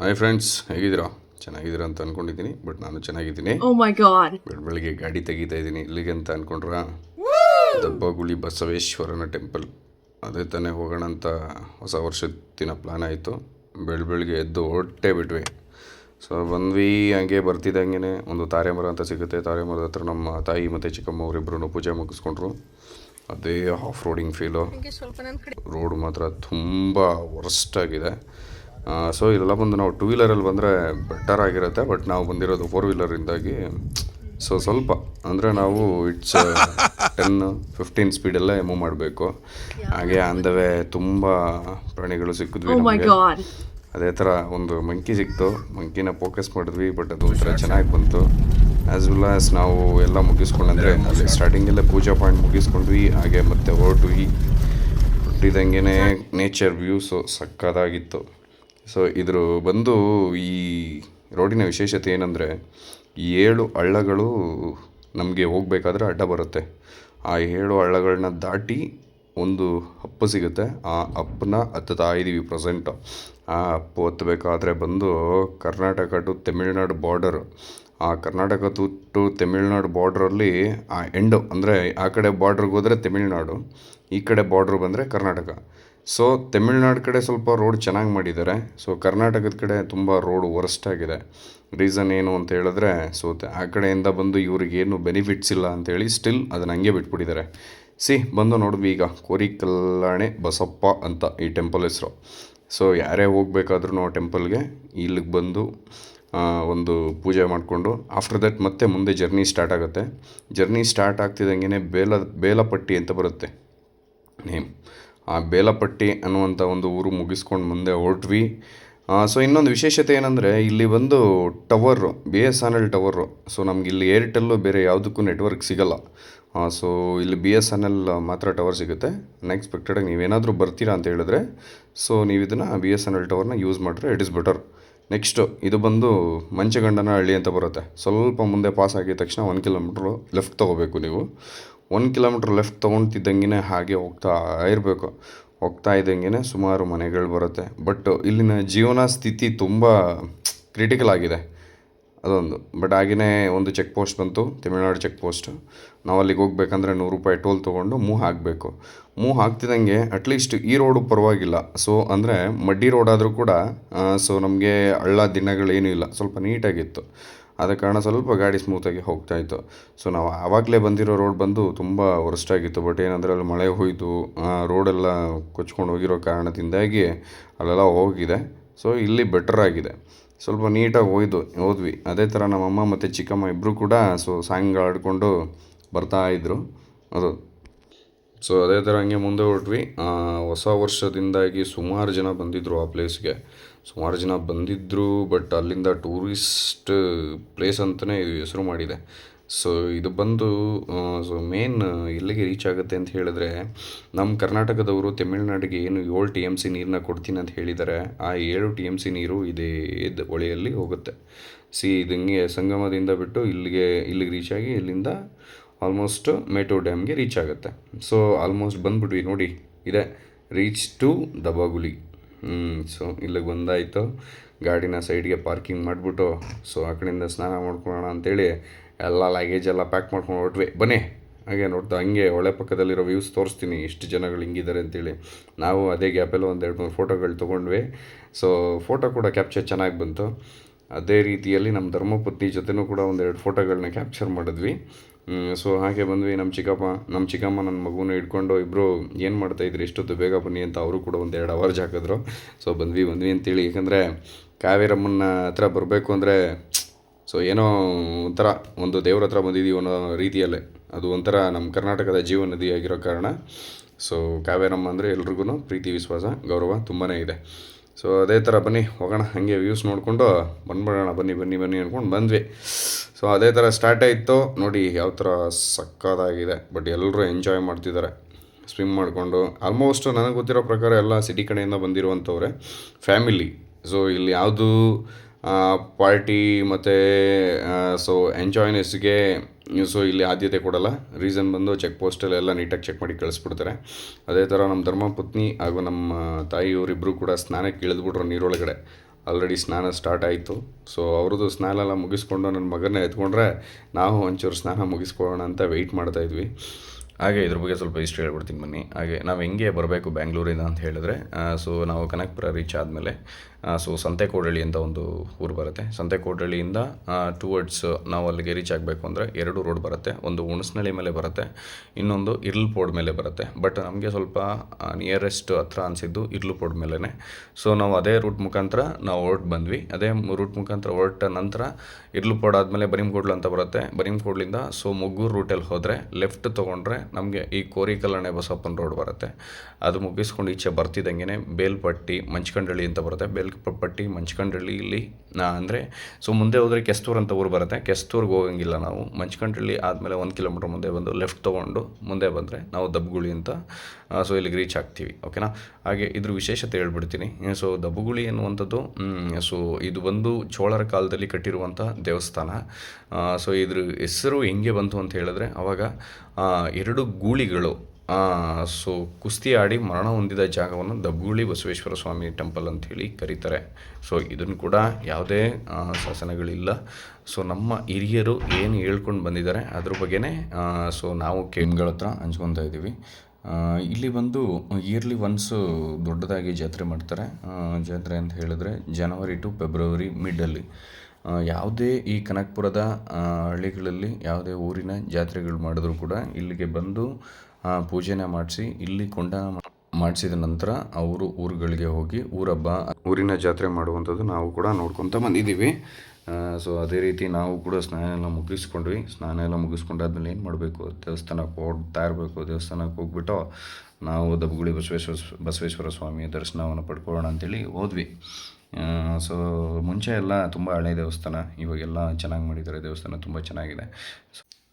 Hi friends ಹೇಗಿದ್ದೀರಾ? ಚೆನ್ನಾಗಿದ್ದೀರಾ ಅಂತ ಅಂದ್ಕೊಂಡಿದ್ದೀನಿ ಬಟ್ ನಾನು ಚೆನ್ನಾಗಿದ್ದೀನಿ. ಓ. ಬೆಳ್ ಬೆಳಗ್ಗೆ ಗಾಡಿ ತೆಗಿತಾ ಇದ್ದೀನಿ ಇಲ್ಲಿಗೆ ಅಂತ ಅಂದ್ಕೊಂಡ್ರ ದಬ್ಬಗುಳಿ ಬಸವೇಶ್ವರನ ಟೆಂಪಲ್ ಅದೇ ತಾನೇ ಹೋಗೋಣ ಅಂತ ಹೊಸ ವರ್ಷದ ದಿನ ಪ್ಲಾನ್ ಆಯಿತು. ಬೆಳ್ ಬೆಳಗ್ಗೆ ಎದ್ದು ಹೊಟ್ಟೆ ಬಿಟ್ವಿ. ಸೊ ಬಂದ್ವಿ ಹಂಗೆ ಬರ್ತಿದ್ದಂಗೆ ಒಂದು ತಾರೆ ಮರ ಅಂತ ಸಿಗುತ್ತೆ. ತಾರೆ ಮರದ ಹತ್ರ ನಮ್ಮ ತಾಯಿ ಮತ್ತು ಚಿಕ್ಕಮ್ಮ ಅವರಿಬ್ಬರು ಪೂಜೆ ಮುಗಿಸ್ಕೊಂಡ್ರು. ಅದೇ ಆಫ್ ರೋಡಿಂಗ್ ಫೀಲು ರೋಡ್ ಮಾತ್ರ ತುಂಬ ವರ್ಸ್ಟ್ ಆಗಿದೆ. ಸೊ ಇದೆಲ್ಲ ಬಂದು ನಾವು ಟೂ ವೀಲರಲ್ಲಿ ಬಂದರೆ ಬೆಟರ್ ಆಗಿರುತ್ತೆ ಬಟ್ ನಾವು ಬಂದಿರೋದು ಫೋರ್ ವೀಲರಿಂದಾಗಿ ಸೊ ಸ್ವಲ್ಪ ಅಂದರೆ ನಾವು ಇಟ್ಸ್ ಟೆನ್ ಫಿಫ್ಟೀನ್ ಸ್ಪೀಡಲ್ಲೇ ಮೂವ್ ಮಾಡಬೇಕು. ಹಾಗೆ ಅಂದವೇ ತುಂಬ ಪ್ರಾಣಿಗಳು ಸಿಕ್ಕಿದ್ವಿ Oh ನಮಗೆ. ಅದೇ ಥರ ಒಂದು ಮಂಕಿ ಸಿಕ್ತು. ಮಂಕಿನ ಫೋಕಸ್ ಮಾಡಿದ್ವಿ ಬಟ್ ಅದು ಒಂಥರ ಚೆನ್ನಾಗಿ ಬಂತು. ಆ್ಯಸ್ ವೆಲ್ ಆಸ್ ನಾವು ಎಲ್ಲ ಮುಗಿಸ್ಕೊಂಡಂದ್ರೆ ಅಲ್ಲಿ ಸ್ಟಾರ್ಟಿಂಗಲ್ಲೇ ಪೂಜಾ ಪಾಯಿಂಟ್ ಮುಗಿಸ್ಕೊಂಡ್ವಿ ಹಾಗೆ ಮತ್ತೆ ಹೊರಟ್ವಿ ಹುಟ್ಟಿದಂಗೆ ನೇಚರ್ ವ್ಯೂಸು ಸಕ್ಕದಾಗಿತ್ತು ಸೊ ಇದ್ರ ಬಂದು ಈ ರೋಡಿನ ವಿಶೇಷತೆ ಏನಂದರೆ ಏಳು ಹಳ್ಳಗಳು ನಮಗೆ ಹೋಗಬೇಕಾದ್ರೆ ಅಡ್ಡ ಬರುತ್ತೆ. ಆ ಏಳು ಹಳ್ಳಗಳನ್ನ ದಾಟಿ ಒಂದು ಅಪ್ಪು ಸಿಗುತ್ತೆ. ಆ ಅಪ್ಪನ್ನ ಹತ್ತುತ್ತಾ ಇದ್ದೀವಿ ಪ್ರೆಸೆಂಟು. ಆ ಅಪ್ಪು ಹತ್ತಬೇಕಾದ್ರೆ ಬಂದು ಕರ್ನಾಟಕ ಟು ತಮಿಳ್ನಾಡು ಬಾರ್ಡರ್. ಆ ಕರ್ನಾಟಕ ಟು ತಮಿಳ್ನಾಡು ಬಾರ್ಡ್ರಲ್ಲಿ ಆ ಎಂಡು ಅಂದರೆ ಆ ಕಡೆ ಬಾರ್ಡ್ರಿಗೆ ಹೋದರೆ ತಮಿಳ್ನಾಡು, ಈ ಕಡೆ ಬಾರ್ಡ್ರ್ ಬಂದರೆ ಕರ್ನಾಟಕ. ಸೊ ತಮಿಳ್ನಾಡು ಕಡೆ ಸ್ವಲ್ಪ ರೋಡ್ ಚೆನ್ನಾಗಿ ಮಾಡಿದ್ದಾರೆ. ಸೊ ಕರ್ನಾಟಕದ ಕಡೆ ತುಂಬ ರೋಡ್ ವರ್ಸ್ಟ್ ಆಗಿದೆ. ರೀಸನ್ ಏನು ಅಂತ ಹೇಳಿದ್ರೆ ಸೊ ಆ ಕಡೆಯಿಂದ ಬಂದು ಇವ್ರಿಗೇನು ಬೆನಿಫಿಟ್ಸ್ ಇಲ್ಲ ಅಂತೇಳಿ ಸ್ಟಿಲ್ ಅದನ್ನ ಹಂಗೆ ಬಿಟ್ಬಿಟ್ಟಿದ್ದಾರೆ. ಸಿ ಬಂದು ನೋಡಿದ್ವಿ ಈಗ ಕೋರಿ ಕಲ್ಲಾಣೆ ಬಸಪ್ಪ ಅಂತ ಈ ಟೆಂಪಲ್ ಹೆಸರು. ಸೊ ಯಾರೇ ಹೋಗ್ಬೇಕಾದ್ರೂ ಆ ಟೆಂಪಲ್ಗೆ ಇಲ್ಲಿಗೆ ಬಂದು ಒಂದು ಪೂಜೆ ಮಾಡಿಕೊಂಡು ಆಫ್ಟರ್ ದಟ್ ಮತ್ತೆ ಮುಂದೆ ಜರ್ನಿ ಸ್ಟಾರ್ಟ್ ಆಗುತ್ತೆ. ಜರ್ನಿ ಸ್ಟಾರ್ಟ್ ಆಗ್ತಿದ್ದಂಗೆ ಬೇಲ ಬೇಲಪಟ್ಟಿ ಅಂತ ಬರುತ್ತೆ. ನೇಮ್ ಆ ಬೇಲಪಟ್ಟಿ ಅನ್ನುವಂಥ ಒಂದು ಊರು ಮುಗಿಸ್ಕೊಂಡು ಮುಂದೆ ಹೊರಟ್ವಿ. ಸೊ ಇನ್ನೊಂದು ವಿಶೇಷತೆ ಏನಂದರೆ ಇಲ್ಲಿ ಬಂದು tower B S N L tower so ನಮ್ಗೆ ಇಲ್ಲಿ ಏರ್ಟೆಲ್ಲು ಬೇರೆ ಯಾವುದಕ್ಕೂ ನೆಟ್ವರ್ಕ್ ಸಿಗಲ್ಲ. ಸೊ ಇಲ್ಲಿ ಬಿ ಎಸ್ ಎನ್ ಎಲ್ ಮಾತ್ರ ಟವರ್ ಸಿಗುತ್ತೆ. ಅನ್ಎಕ್ಸ್ಪೆಕ್ಟೆಡಾಗಿ ನೀವೇನಾದರೂ ಬರ್ತೀರಾ ಅಂತ ಹೇಳಿದ್ರೆ ಸೊ ನೀವು ಇದನ್ನು ಬಿ ಎಸ್ ಎನ್ ಎಲ್ ಟವರ್ನ ಯೂಸ್ ಮಾಡಿದ್ರೆ ಇಟ್ ಇಸ್ ಬೆಟರ್ ನೆಕ್ಸ್ಟು ಇದು ಬಂದು ಮಂಚಗಂಡನ ಹಳ್ಳಿ ಅಂತ ಬರುತ್ತೆ. ಸ್ವಲ್ಪ ಮುಂದೆ ಪಾಸ್ ಆಗಿದ ತಕ್ಷಣ ಒಂದು ಕಿಲೋಮೀಟ್ರು ಲೆಫ್ಟ್ ತೊಗೋಬೇಕು ನೀವು. ಒಂದು ಕಿಲೋಮೀಟ್ರ್ ಲೆಫ್ಟ್ ತೊಗೊಳ್ತಿದ್ದಂಗೆ ಹಾಗೆ ಹೋಗ್ತಾ ಇರಬೇಕು. ಹೋಗ್ತಾ ಇದ್ದಂಗೆ ಸುಮಾರು ಮನೆಗಳು ಬರುತ್ತೆ. ಬಟ್ ಇಲ್ಲಿನ ಜೀವನ ಸ್ಥಿತಿ ತುಂಬ ಕ್ರಿಟಿಕಲ್ ಆಗಿದೆ. ಅದೊಂದು. ಬಟ್ ಹಾಗೆಯೇ ಒಂದು ಚೆಕ್ ಪೋಸ್ಟ್ ಬಂತು. ತಮಿಳ್ನಾಡು ಚೆಕ್ ಪೋಸ್ಟ್ ನಾವು ಅಲ್ಲಿಗೆ ಹೋಗ್ಬೇಕಂದ್ರೆ ನೂರು ರೂಪಾಯಿ ಟೋಲ್ ತೊಗೊಂಡು ಮೂ ಹಾಕಬೇಕು. ಮೂ ಹಾಕ್ತಿದ್ದಂಗೆ ಅಟ್ಲೀಸ್ಟ್ ಈ ರೋಡು ಪರವಾಗಿಲ್ಲ. ಸೊ ಅಂದರೆ ಮಡ್ಡಿ ರೋಡಾದರೂ ಕೂಡ ಸೊ ನಮಗೆ ಹಳ್ಳ ದಿನಗಳೇನೂ ಇಲ್ಲ. ಸ್ವಲ್ಪ ನೀಟಾಗಿತ್ತು ಆದ ಕಾರಣ ಸ್ವಲ್ಪ ಗಾಡಿ ಸ್ಮೂತಾಗಿ ಹೋಗ್ತಾ ಇತ್ತು. ಸೊ ನಾವು ಆವಾಗಲೇ ಬಂದಿರೋ ರೋಡ್ ಬಂದು ತುಂಬ ಆಗಿತ್ತು. ಬಟ್ ಏನಂದರೆ ಅಲ್ಲಿ ಮಳೆ ಹೋಯಿತು ರೋಡೆಲ್ಲ ಕೊಚ್ಕೊಂಡು ಹೋಗಿರೋ ಕಾರಣದಿಂದಾಗಿ ಅಲ್ಲೆಲ್ಲ ಹೋಗಿದೆ. ಸೊ ಇಲ್ಲಿ ಬೆಟರ್ ಆಗಿದೆ. ಸ್ವಲ್ಪ ನೀಟಾಗಿ ಹೋಯ್ದು, ಹೋದ್ವಿ. ಅದೇ ಥರ ನಮ್ಮಮ್ಮ ಮತ್ತು ಚಿಕ್ಕಮ್ಮ ಇಬ್ಬರು ಕೂಡ ಸೊ ಸಾಂಗ್ ಆಡ್ಕೊಂಡು ಬರ್ತಾ ಇದ್ದರು ಅದು ಸೊ ಅದೇ ಥರ ಹಂಗೆ ಮುಂದೆ ಹೊರಟ್ವಿ. ಹೊಸ ವರ್ಷದಿಂದಾಗಿ ಸುಮಾರು ಜನ ಬಂದಿದ್ದರು ಆ ಪ್ಲೇಸ್ಗೆ ಸುಮಾರು ಜನ ಬಂದಿದ್ದರು ಬಟ್ ಅಲ್ಲಿಂದ ಟೂರಿಸ್ಟ್ ಪ್ಲೇಸ್ ಅಂತಲೇ ಹೆಸರು ಮಾಡಿದೆ. ಸೊ ಇದು ಬಂದು ಸೊ ಮೇನ್ ಎಲ್ಲಿಗೆ ರೀಚ್ ಆಗುತ್ತೆ ಅಂತ ಹೇಳಿದ್ರೆ ನಮ್ಮ ಕರ್ನಾಟಕದವರು ತಮಿಳ್ನಾಡಿಗೆ ಏನು ಏಳು ಟಿ ಎಂ ಸಿ ನೀರನ್ನ ಕೊಡ್ತೀನಿ ಅಂತ ಹೇಳಿದ್ದಾರೆ ಆ ಏಳು ಟಿ ಎಂ ಸಿ ನೀರು ಇದೇ ಹೊಳೆಯಲ್ಲಿ ಹೋಗುತ್ತೆ. ಸಿ ಇದಂಗೆ ಸಂಗಮದಿಂದ ಬಿಟ್ಟು ಇಲ್ಲಿಗೆ ಇಲ್ಲಿಗೆ ರೀಚ್ ಆಗಿ ಇಲ್ಲಿಂದ ಆಲ್ಮೋಸ್ಟ್ ಮೇಟೋ ಡ್ಯಾಮ್ಗೆ ರೀಚ್ ಆಗುತ್ತೆ. ಸೊ ಆಲ್ಮೋಸ್ಟ್ ಬಂದ್ಬಿಟ್ವಿ ನೋಡಿ, ಇದೆ. ರೀಚ್ ಟು ದಬಾಗುಲಿ ಸೊ ಇಲ್ಲಿಗೆ ಬಂದಾಯಿತು. ಗಾಡಿನ ಸೈಡ್ಗೆ ಪಾರ್ಕಿಂಗ್ ಮಾಡಿಬಿಟ್ಟು ಸೊ ಆ ಕಡೆಯಿಂದ ಸ್ನಾನ ಮಾಡ್ಕೊಳ್ಳೋಣ ಅಂತೇಳಿ ಎಲ್ಲ ಲಗೇಜ್ ಎಲ್ಲ ಪ್ಯಾಕ್ ಮಾಡ್ಕೊಂಡು ಹೊರಟ್ವಿ. ಬನ್ನಿ, ಹಾಗೆ ನೋಡ್ತಾ, ಹಂಗೆ ಹೊಳೆ ಪಕ್ಕದಲ್ಲಿರೋ ವ್ಯೂಸ್ ತೋರಿಸ್ತೀನಿ ಎಷ್ಟು ಜನಗಳು ಹಿಂಗಿದ್ದಾರೆ ಅಂತೇಳಿ. ನಾವು ಅದೇ ಗ್ಯಾಪಲ್ಲಿ ಒಂದು ಎರಡು, ಮೂರು ಫೋಟೋಗಳು ತೊಗೊಂಡ್ವಿ. ಸೊ ಫೋಟೋ ಕೂಡ ಕ್ಯಾಪ್ಚರ್ ಚೆನ್ನಾಗಿ ಬಂತು. ಅದೇ ರೀತಿಯಲ್ಲಿ ನಮ್ಮ ಧರ್ಮಪತ್ನಿ ಜೊತೆನೂ ಕೂಡ ಒಂದೆರಡು ಫೋಟೋಗಳನ್ನ ಕ್ಯಾಪ್ಚರ್ ಮಾಡಿದ್ವಿ. ಸೊ ಹಾಗೆ ಬಂದ್ವಿ ನಮ್ಮ ಚಿಕ್ಕಪ್ಪ ನಮ್ಮ ಚಿಕ್ಕಮ್ಮ ನನ್ನ ಮಗುನ ಹಿಡ್ಕೊಂಡು ಇಬ್ಬರು ಏನು ಮಾಡ್ತಾಯಿದ್ರಿ ಇಷ್ಟೊತ್ತು ಬೇಗ ಬನ್ನಿ ಅಂತ ಅವರು ಕೂಡ ಒಂದು ಎರಡು ಅವರ್ಜ್ ಹಾಕಿದ್ರು. ಸೊ ಬಂದ್ವಿ ಬಂದ್ವಿ ಅಂತೇಳಿ. ಯಾಕಂದರೆ ಕಾವೇರಮ್ಮನ ಹತ್ರ ಬರಬೇಕು ಅಂದರೆ ಸೊ ಏನೋ ಒಂಥರ ಒಂದು ದೇವ್ರ ಹತ್ರ ಬಂದಿದ್ದೀವಿ ಅನ್ನೋ ರೀತಿಯಲ್ಲೇ. ಅದು ಒಂಥರ ನಮ್ಮ ಕರ್ನಾಟಕದ ಜೀವ ನದಿ ಆಗಿರೋ ಕಾರಣ. ಸೊ ಕಾವೇರಮ್ಮ ಅಂದರೆ ಎಲ್ರಿಗೂ ಪ್ರೀತಿ, ವಿಶ್ವಾಸ, ಗೌರವ ತುಂಬಾ ಇದೆ. ಸೊ ಅದೇ ಥರ ಬನ್ನಿ, ಹೋಗೋಣ, ಹಾಗೆ ವ್ಯೂಸ್ ನೋಡಿಕೊಂಡು, ಬಂದ್ಬಿಡೋಣ, ಬನ್ನಿ ಬನ್ನಿ ಬನ್ನಿ ಅಂದ್ಕೊಂಡು ಬಂದ್ವಿ. ಸೊ ಅದೇ ಥರ ಸ್ಟಾರ್ಟ್ ಆಯಿತು. ನೋಡಿ ಯಾವ ಥರ ಸಕ್ಕದಾಗಿದೆ ಬಟ್ ಎಲ್ಲರೂ ಎಂಜಾಯ್ ಮಾಡ್ತಿದ್ದಾರೆ. ಸ್ವಿಮ್ ಮಾಡಿಕೊಂಡು. ಆಲ್ಮೋಸ್ಟ್ ನನಗೆ ಗೊತ್ತಿರೋ ಪ್ರಕಾರ ಎಲ್ಲ ಸಿಟಿ ಕಡೆಯಿಂದ ಬಂದಿರುವಂಥವ್ರೆ ಫ್ಯಾಮಿಲಿ ಸೊ ಇಲ್ಲಿ ಯಾವುದು ಪಾರ್ಟಿ ಮತ್ತು ಸೊ ಎಂಜಾಯ್ನೆಸ್ಗೆ ಸೊ ಇಲ್ಲಿ ಆದ್ಯತೆ ಕೊಡಲ್ಲ. ರೀಸನ್ ಬಂದು ಚೆಕ್ ಪೋಸ್ಟಲ್ಲಿ ಎಲ್ಲ ನೀಟಾಗಿ ಚೆಕ್ ಮಾಡಿ ಕಳಿಸ್ಬಿಡ್ತಾರೆ. ಅದೇ ಥರ ನಮ್ಮ ಧರ್ಮಪತ್ನಿ ಹಾಗೂ ನಮ್ಮ ತಾಯಿಯವರಿಬ್ಬರು ಕೂಡ ಸ್ನಾನಕ್ಕೆ ಇಳಿದ್ಬಿಟ್ರು ನೀರೊಳಗಡೆ. ಆಲ್ರೆಡಿ ಸ್ನಾನ ಸ್ಟಾರ್ಟ್ ಆಯಿತು. ಸೊ ಅವ್ರದ್ದು ಸ್ನಾನ ಎಲ್ಲ ಮುಗಿಸ್ಕೊಂಡು ನನ್ನ ಮಗನ ಎತ್ಕೊಂಡ್ರೆ ನಾವು ಒಂಚೂರು ಸ್ನಾನ ಮುಗಿಸ್ಕೊಳ್ಳೋಣ ಅಂತ ವೆಯ್ಟ್ ಮಾಡ್ತಾಯಿದ್ವಿ ಹಾಗೆ ಇದ್ರ ಬಗ್ಗೆ ಸ್ವಲ್ಪ ಇಷ್ಟು ಹೇಳ್ಬಿಡ್ತೀನಿ ಬನ್ನಿ. ಹಾಗೆ ನಾವು ಹೆಂಗೆ ಬರಬೇಕು ಬ್ಯಾಂಗ್ಳೂರಿಂದ ಅಂತ ಹೇಳಿದ್ರೆ ಸೊ ನಾವು ಕನಕಪುರ ರೀಚ್ ಆದಮೇಲೆ ಸೊ ಸಂತೆಕೋಡಳ್ಳಿ ಅಂತ ಒಂದು ಊರು ಬರುತ್ತೆ. ಸಂತೆಕೋಡಳ್ಳಿಯಿಂದ ಟುವರ್ಡ್ಸ್ ನಾವು ಅಲ್ಲಿಗೆ ರೀಚ್ ಆಗಬೇಕು ಅಂದರೆ ಎರಡು ರೋಡ್ ಬರುತ್ತೆ. ಒಂದು ಹುಣಸ್ನಳ್ಳಿ ಮೇಲೆ ಬರುತ್ತೆ, ಇನ್ನೊಂದು ಇರ್ಲ್ಪೋಡ್ ಮೇಲೆ ಬರುತ್ತೆ. ಬಟ್ ನಮಗೆ ಸ್ವಲ್ಪ ನಿಯರೆಸ್ಟ್ ಹತ್ರ ಅನಿಸಿದ್ದು ಇರ್ಲ್ಪೋಡ್ ಮೇಲೇ ಸೊ ನಾವು ಅದೇ ರೂಟ್ ಮುಖಾಂತರ ನಾವು ಹೊರಟು ಬಂದ್ವಿ. ಅದೇ ರೂಟ್ ಮುಖಾಂತರ ಹೊರಟ ನಂತರ ಇರ್ಲ್ಪೋಡ್ ಆದಮೇಲೆ ಬರೀಮ್ಕೋಡ್ಲು ಅಂತ ಬರುತ್ತೆ. ಬರಿಮ್ಕೋಡ್ಲಿಂದ ಸೊ ಮುಗ್ಗೂರು ರೂಟಲ್ಲಿ ಹೋದರೆ ಲೆಫ್ಟ್ ತೊಗೊಂಡ್ರೆ ನಮಗೆ ಈ ಕೋರಿಕಲ್ಲಣೆ ಬಸಪ್ಪನ ರೋಡ್ ಬರುತ್ತೆ. ಅದು ಮುಗಿಸ್ಕೊಂಡು ಈಚೆ ಬರ್ತಿದ್ದಂಗೆ ಬೇಲ್ಪಟ್ಟಿ, ಮಂಚ್ಕಂಡಳ್ಳಿ ಅಂತ ಬರುತ್ತೆ. ಬೇಲ್ಪಟ್ಟಿ ಮಂಚ್ಕಂಡಳ್ಳಿ ಇಲ್ಲಿ ಅಂದರೆ. ಸೊ ಮುಂದೆ ಹೋದರೆ ಕೆಸ್ತೂರು ಅಂತ ಊರು ಬರುತ್ತೆ. ಕೆಸ್ತೂರ್ಗೆ ಹೋಗಂಗಿಲ್ಲ ನಾವು. ಮಂಚ್ಕಂಡಳ್ಳಿ ಆದಮೇಲೆ ಒಂದು ಕಿಲೋಮೀಟ್ರ್ ಮುಂದೆ ಬಂದು ಲೆಫ್ಟ್ ತೊಗೊಂಡು ಮುಂದೆ ಬಂದರೆ ನಾವು ದಬ್ಬುಗುಳಿ ಅಂತ ಸೊ ಇಲ್ಲಿಗೆ ರೀಚ್ ಆಗ್ತೀವಿ ಓಕೆನಾ ಹಾಗೆ ಇದ್ರ ವಿಶೇಷತೆ ಹೇಳ್ಬಿಡ್ತೀನಿ. ಸೊ ದಬ್ಬುಗುಳಿ ಎನ್ನುವಂಥದ್ದು ಸೊ ಇದು ಬಂದು ಚೋಳರ ಕಾಲದಲ್ಲಿ ಕಟ್ಟಿರುವಂಥ ದೇವಸ್ಥಾನ. ಸೊ ಇದ್ರ ಹೆಸರು ಹೆಂಗೆ ಬಂತು ಅಂತ ಹೇಳಿದ್ರೆ, ಅವಾಗ ಎರಡು ಗೂಳಿಗಳು ಸೊ ಕುಸ್ತಿ ಆಡಿ ಮರಣ ಹೊಂದಿದ ಜಾಗವನ್ನು ದಬ್ಬುಳಿ ಬಸವೇಶ್ವರ ಸ್ವಾಮಿ ಟೆಂಪಲ್ ಅಂತ ಹೇಳಿ ಕರೀತಾರೆ. ಸೊ ಇದನ್ನು ಕೂಡ ಯಾವುದೇ ಶಾಸನಗಳಿಲ್ಲ. ಸೊ ನಮ್ಮ ಹಿರಿಯರು ಏನು ಹೇಳ್ಕೊಂಡು ಬಂದಿದ್ದಾರೆ, ಅದ್ರ ಬಗ್ಗೆನೇ ಸೊ ನಾವು ಕೇಮ್ಗಳ ಹತ್ರ ಹಂಚ್ಕೊತಾ ಇದ್ದೀವಿ. ಇಲ್ಲಿ ಬಂದು ಇಯರ್ಲಿ ಒನ್ಸು ದೊಡ್ಡದಾಗಿ ಜಾತ್ರೆ ಮಾಡ್ತಾರೆ. ಜಾತ್ರೆ ಅಂತ ಹೇಳಿದ್ರೆ ಜನವರಿ ಟು ಫೆಬ್ರವರಿ ಮಿಡಲ್ಲಿ ಯಾವುದೇ ಈ ಕನಕಪುರದ ಹಳ್ಳಿಗಳಲ್ಲಿ ಯಾವುದೇ ಊರಿನ ಜಾತ್ರೆಗಳು ಮಾಡಿದ್ರು ಕೂಡ ಇಲ್ಲಿಗೆ ಬಂದು ಪೂಜೆನ ಮಾಡಿಸಿ, ಇಲ್ಲಿ ಕೊಂಡ ಮಾಡಿಸಿದ ನಂತರ ಅವರು ಊರುಗಳಿಗೆ ಹೋಗಿ ಊರಬ್ಬ, ಊರಿನ ಜಾತ್ರೆ ಮಾಡುವಂಥದ್ದು ನಾವು ಕೂಡ ನೋಡ್ಕೊತ ಬಂದಿದ್ದೀವಿ. ಸೊ ಅದೇ ರೀತಿ ನಾವು ಕೂಡ ಸ್ನಾನ ಎಲ್ಲ ಮುಗಿಸ್ಕೊಂಡ್ವಿ. ಸ್ನಾನ ಎಲ್ಲ ಮುಗಿಸ್ಕೊಂಡಾದ್ಮೇಲೆ ಏನು ಮಾಡಬೇಕು? ದೇವಸ್ಥಾನಕ್ಕೆ ಹೋಗ್ತಾ ಇರಬೇಕು. ದೇವಸ್ಥಾನಕ್ಕೆ ಹೋಗ್ಬಿಟ್ಟು ನಾವು ದಬ್ಬಗುಳಿ ಬಸವೇಶ್ವರ ಬಸವೇಶ್ವರ ಸ್ವಾಮಿಯ ದರ್ಶನವನ್ನು ಪಡ್ಕೊಳ್ಳೋಣ ಅಂತೇಳಿ ಹೋದ್ವಿ. ಸೊ ಮುಂಚೆ ಎಲ್ಲ ತುಂಬ ಹಳೆ ದೇವಸ್ಥಾನ. ಇವಾಗೆಲ್ಲ ಚೆನ್ನಾಗಿ ಮಾಡಿದ್ದಾರೆ. ದೇವಸ್ಥಾನ ತುಂಬ ಚೆನ್ನಾಗಿದೆ.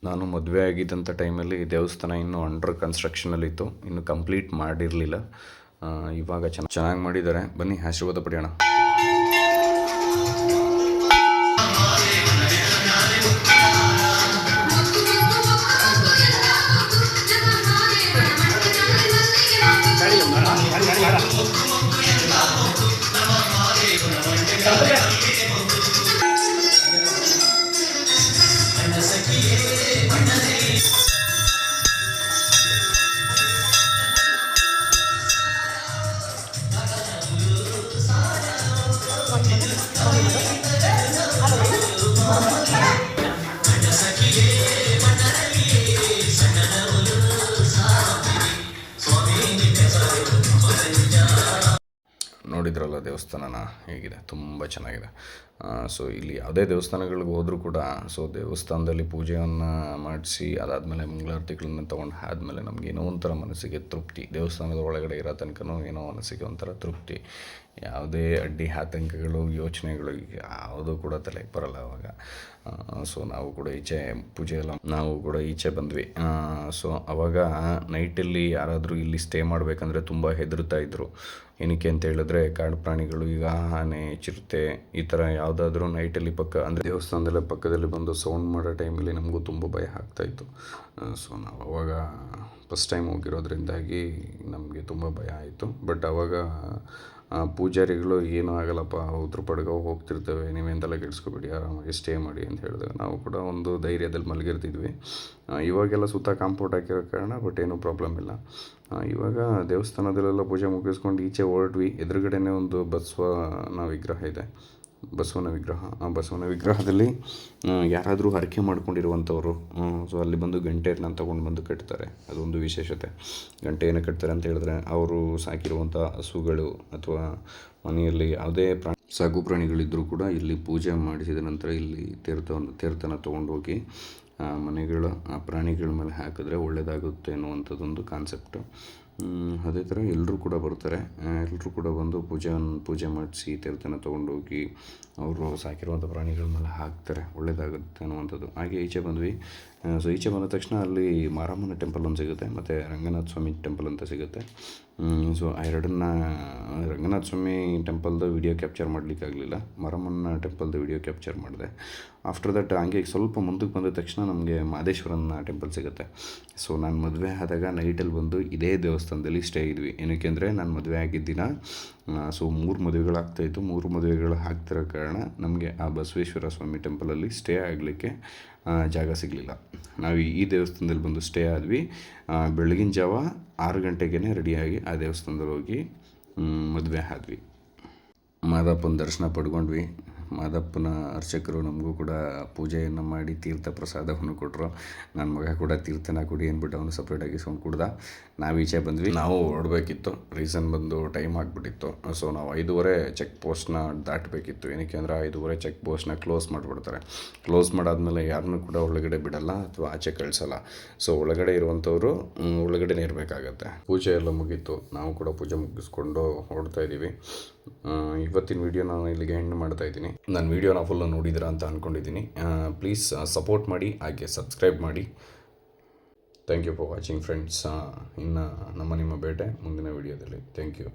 ನಾನು ಮದುವೆ ಆಗಿದ್ದಂಥ ಟೈಮಲ್ಲಿ ದೇವಸ್ಥಾನ ಇನ್ನೂ ಅಂಡರ್ ಕನ್ಸ್ಟ್ರಕ್ಷನಲ್ಲಿತ್ತು ಇನ್ನು ಕಂಪ್ಲೀಟ್ ಮಾಡಿರಲಿಲ್ಲ. ಇವಾಗ ಚೆನ್ನಾಗಿ ಚೆನ್ನಾಗಿ ಮಾಡಿದ್ದಾರೆ. ಬನ್ನಿ, ಆಶೀರ್ವಾದ ಪಡೆಯೋಣ. ನೋಡಿದ್ರಲ್ಲ ದೇವಸ್ಥಾನನ? ಹೇಗಿದೆ? ತುಂಬ ಚೆನ್ನಾಗಿದೆ. ಸೊ ಇಲ್ಲಿ ಯಾವುದೇ ದೇವಸ್ಥಾನಗಳಿಗೆ ಹೋದರೂ ಕೂಡ ಸೊ ದೇವಸ್ಥಾನದಲ್ಲಿ ಪೂಜೆಯನ್ನು ಮಾಡಿಸಿ, ಅದಾದಮೇಲೆ ಮಂಗಳಾರತಿಗಳನ್ನು ತೊಗೊಂಡು ಆದಮೇಲೆ ನಮಗೇನೋ ಒಂಥರ ಮನಸ್ಸಿಗೆ ತೃಪ್ತಿ. ದೇವಸ್ಥಾನದ ಒಳಗಡೆ ಇರೋ ತನಕನೂ ಏನೋ ಮನಸ್ಸಿಗೆ ಒಂಥರ ತೃಪ್ತಿ. ಯಾವುದೇ ಅಡ್ಡಿ ಆತಂಕಗಳು, ಯೋಚನೆಗಳು, ಯಾವುದೂ ಕೂಡ ತಲೆಗೆ ಬರಲ್ಲ ಅವಾಗ. ಸೊ ನಾವು ಕೂಡ ಈಚೆ ಪೂಜೆ ಎಲ್ಲ ನಾವು ಕೂಡ ಈಚೆ ಬಂದ್ವಿ. ಸೊ ಅವಾಗ ನೈಟಲ್ಲಿ ಯಾರಾದರೂ ಇಲ್ಲಿ ಸ್ಟೇ ಮಾಡಬೇಕಂದ್ರೆ ತುಂಬ ಹೆದರ್ತಾ ಇದ್ರು. ಏನಕ್ಕೆ ಅಂತ ಹೇಳಿದ್ರೆ ಕಾಡು ಪ್ರಾಣಿಗಳು ಈಗ ಆನೆ, ಚಿರತೆ, ಈ ಥರ ಯಾವುದಾದ್ರೂ ನೈಟಲ್ಲಿ ಪಕ್ಕ ಅಂದರೆ ದೇವಸ್ಥಾನದಲ್ಲೇ ಪಕ್ಕದಲ್ಲಿ ಬಂದು ಸೌಂಡ್ ಮಾಡೋ ಟೈಮಲ್ಲಿ ನಮಗೂ ತುಂಬ ಭಯ ಆಗ್ತಾಯಿತ್ತು ಸೊ ನಾವು ಅವಾಗ ಫಸ್ಟ್ ಟೈಮ್ ಹೋಗಿರೋದ್ರಿಂದಾಗಿ ನಮಗೆ ತುಂಬ ಭಯ ಆಯಿತು. ಬಟ್ ಅವಾಗ ಪೂಜಾರಿಗಳು ಏನೂ ಆಗಲ್ಲಪ್ಪ ಉತ್ತರ ಪಡ್ಗ ಹೋಗ್ತಿರ್ತವೆ ನೀವೇಂತೆಲ್ಲ ಕೆಡಿಸ್ಕೋಬೇಡಿ, ಆರಾಮಾಗಿ ಸ್ಟೇ ಮಾಡಿ ಅಂತ ಹೇಳಿದಾಗ ನಾವು ಕೂಡ ಒಂದು ಧೈರ್ಯದಲ್ಲಿ ಮಲಗಿರ್ತಿದ್ವಿ. ಇವಾಗೆಲ್ಲ ಸುತ್ತ ಕಾಂಪೌಂಡ್ ಹಾಕಿರೋ ಕಾರಣ ಬಟ್ ಏನೂ ಪ್ರಾಬ್ಲಮ್ ಇಲ್ಲ. ಇವಾಗ ದೇವಸ್ಥಾನದಲ್ಲೆಲ್ಲ ಪೂಜೆ ಮುಗಿಸ್ಕೊಂಡು ಈಚೆ ಹೊರಟ್ವಿ, ಎದುರುಗಡೆನೇ ಒಂದು ಬಸವನ ವಿಗ್ರಹ ಇದೆ. ಬಸವನ ವಿಗ್ರಹ. ಆ ಬಸವನ ವಿಗ್ರಹದಲ್ಲಿ ಯಾರಾದರೂ ಹರಕೆ ಮಾಡ್ಕೊಂಡಿರುವಂಥವ್ರು ಸೊ ಅಲ್ಲಿ ಬಂದು ಗಂಟೆಯನ್ನು ತಗೊಂಡು ಬಂದು ಕಟ್ತಾರೆ. ಅದೊಂದು ವಿಶೇಷತೆ. ಗಂಟೆಯನ್ನು ಕಟ್ತಾರೆ ಅಂತ ಹೇಳಿದ್ರೆ ಅವರು ಸಾಕಿರುವಂಥ ಹಸುಗಳು ಅಥವಾ ಮನೆಯಲ್ಲಿ ಯಾವುದೇ ಪ್ರಾಣಿ, ಸಾಕು ಪ್ರಾಣಿಗಳಿದ್ದರೂ ಕೂಡ ಇಲ್ಲಿ ಪೂಜೆ ಮಾಡಿಸಿದ ನಂತರ ಇಲ್ಲಿ ತೀರ್ಥವನ್ನು, ತೀರ್ಥನ ತೊಗೊಂಡೋಗಿ ಮನೆಗಳ, ಆ ಪ್ರಾಣಿಗಳ ಮೇಲೆ ಹಾಕಿದ್ರೆ ಒಳ್ಳೆಯದಾಗುತ್ತೆ ಅನ್ನುವಂಥದ್ದೊಂದು ಕಾನ್ಸೆಪ್ಟು ಅದೇ ಥರ ಎಲ್ಲರೂ ಕೂಡ ಬರ್ತಾರೆ. ಎಲ್ಲರೂ ಕೂಡ ಬಂದು ಪೂಜೆ ಪೂಜೆ ಮಾಡಿಸಿ ತೀರ್ಥನ ತೊಗೊಂಡೋಗಿ ಅವರು ಸಾಕಿರುವಂಥ ಮೇಲೆ ಹಾಕ್ತಾರೆ. ಒಳ್ಳೆಯದಾಗುತ್ತೆ ಅನ್ನುವಂಥದ್ದು. ಹಾಗೆ ಈಚೆ ಬಂದ್ವಿ. ಸೊ ಈಚೆ ಬಂದ ತಕ್ಷಣ ಅಲ್ಲಿ ಮಾರಮ್ಮನ ಟೆಂಪಲ್ ಒಂದು ಸಿಗುತ್ತೆ, ಮತ್ತು ರಂಗನಾಥ ಸ್ವಾಮಿ ಟೆಂಪಲ್ ಅಂತ ಸಿಗುತ್ತೆ. ಸೊ ಆ ಎರಡನ್ನ, ರಂಗನಾಥ ಸ್ವಾಮಿ ಟೆಂಪಲ್ದು ವಿಡಿಯೋ ಕ್ಯಾಪ್ಚರ್ ಮಾಡಲಿಕ್ಕಾಗಲಿಲ್ಲ. ಮಾರಮ್ಮನ ಟೆಂಪಲ್ದು ವಿಡಿಯೋ ಕ್ಯಾಪ್ಚರ್ ಮಾಡಿದೆ. ಆಫ್ಟರ್ ದಟ್ ಹಂಗೆ ಸ್ವಲ್ಪ ಮುಂದಕ್ಕೆ ಬಂದ ತಕ್ಷಣ ನಮಗೆ ಮಾದೇಶ್ವರನ ಟೆಂಪಲ್ ಸಿಗುತ್ತೆ. ಸೊ ನಾನು ಮದುವೆ ಆದಾಗ ನೈಟಲ್ಲಿ ಬಂದು ಇದೇ ದೇವಸ್ಥಾನದಲ್ಲಿ ಸ್ಟೇ ಇದ್ವಿ. ಏನಕ್ಕೆ ಅಂದರೆ ನಾನು ಮದುವೆ ಆಗಿದ್ದ ದಿನ ಸೊ ಮೂರು ಮದುವೆಗಳಾಗ್ತಾಯಿತ್ತು ಮೂರು ಮದುವೆಗಳು ಆಗ್ತಿರೋ ಕಾರಣ ನಮಗೆ ಆ ಬಸವೇಶ್ವರ ಸ್ವಾಮಿ ಟೆಂಪಲಲ್ಲಿ ಸ್ಟೇ ಆಗಲಿಕ್ಕೆ ಜಾಗ ಸಿಗಲಿಲ್ಲ. ನಾವು ಈ ದೇವಸ್ಥಾನದಲ್ಲಿ ಬಂದು ಸ್ಟೇ ಆದ್ವಿ. ಬೆಳಗಿನ ಜಾವ ಆರು ಗಂಟೆಗೇ ರೆಡಿಯಾಗಿ ಆ ದೇವಸ್ಥಾನದಲ್ಲಿ ಹೋಗಿ ಮದುವೆ ಆದ್ವಿ. ಮಾದಪ್ಪನ ದರ್ಶನ ಪಡ್ಕೊಂಡ್ವಿ. ಮಾದಪ್ಪನ ಅರ್ಚಕರು ನಮಗೂ ಕೂಡ ಪೂಜೆಯನ್ನು ಮಾಡಿ ತೀರ್ಥ ಪ್ರಸಾದವನ್ನು ಕೊಟ್ಟರು ನನ್ನ ಮಗ ಕೂಡ ತೀರ್ಥನ ಕುಡಿ ಅಂದ್ಬಿಟ್ಟು ಅವನು ಸಪ್ರೇಟಾಗಿ ಸೌಂಡ್ ಕುಡ್ದ. ನಾವು ಈಚೆ ಬಂದ್ವಿ. ನಾವು ಹೊರಡಬೇಕಿತ್ತು ರೀಸನ್ ಬಂದು ಟೈಮ್ ಆಗಿಬಿಟ್ಟಿತ್ತು. ಸೊ ನಾವು ಐದೂವರೆ ಚೆಕ್ ಪೋಸ್ಟ್ನ ದಾಟಬೇಕಿತ್ತು. ಏನಕ್ಕೆ ಅಂದರೆ ಐದುವರೆ ಚೆಕ್ ಪೋಸ್ಟ್ನ ಕ್ಲೋಸ್ ಮಾಡಿಬಿಡ್ತಾರೆ. ಕ್ಲೋಸ್ ಮಾಡಾದ್ಮೇಲೆ ಯಾರನ್ನೂ ಕೂಡ ಒಳಗಡೆ ಬಿಡಲ್ಲ ಅಥವಾ ಆಚೆ ಕಳಿಸಲ್ಲ. ಸೊ ಒಳಗಡೆ ಇರುವಂಥವರು ಒಳಗಡೆನೇ ಇರಬೇಕಾಗತ್ತೆ. ಪೂಜೆ ಎಲ್ಲ ಮುಗೀತು. ನಾವು ಕೂಡ ಪೂಜೆ ಮುಗಿಸ್ಕೊಂಡು ಹೊರಡ್ತಾ ಇದ್ದೀವಿ ಇವತ್ತಿನ ವೀಡಿಯೋ ನಾನು ಇಲ್ಲಿಗೆ ಎಂಡ್ ಮಾಡ್ತಾ ಇದ್ದೀನಿ. ನಾನು ವೀಡಿಯೋನ ಫುಲ್ಲು ನೋಡಿದ್ರ ಅಂತ ಅಂದ್ಕೊಂಡಿದ್ದೀನಿ ಪ್ಲೀಸ್ ಸಪೋರ್ಟ್ ಮಾಡಿ, ಹಾಗೆ ಸಬ್ಸ್ಕ್ರೈಬ್ ಮಾಡಿ. Thank you for watching friends ಇನ್ನು ನಮ್ಮ ನಿಮ್ಮ ಬೇಟೆ ಮುಂದಿನ ವೀಡಿಯೋದಲ್ಲಿ ಥ್ಯಾಂಕ್ ಯು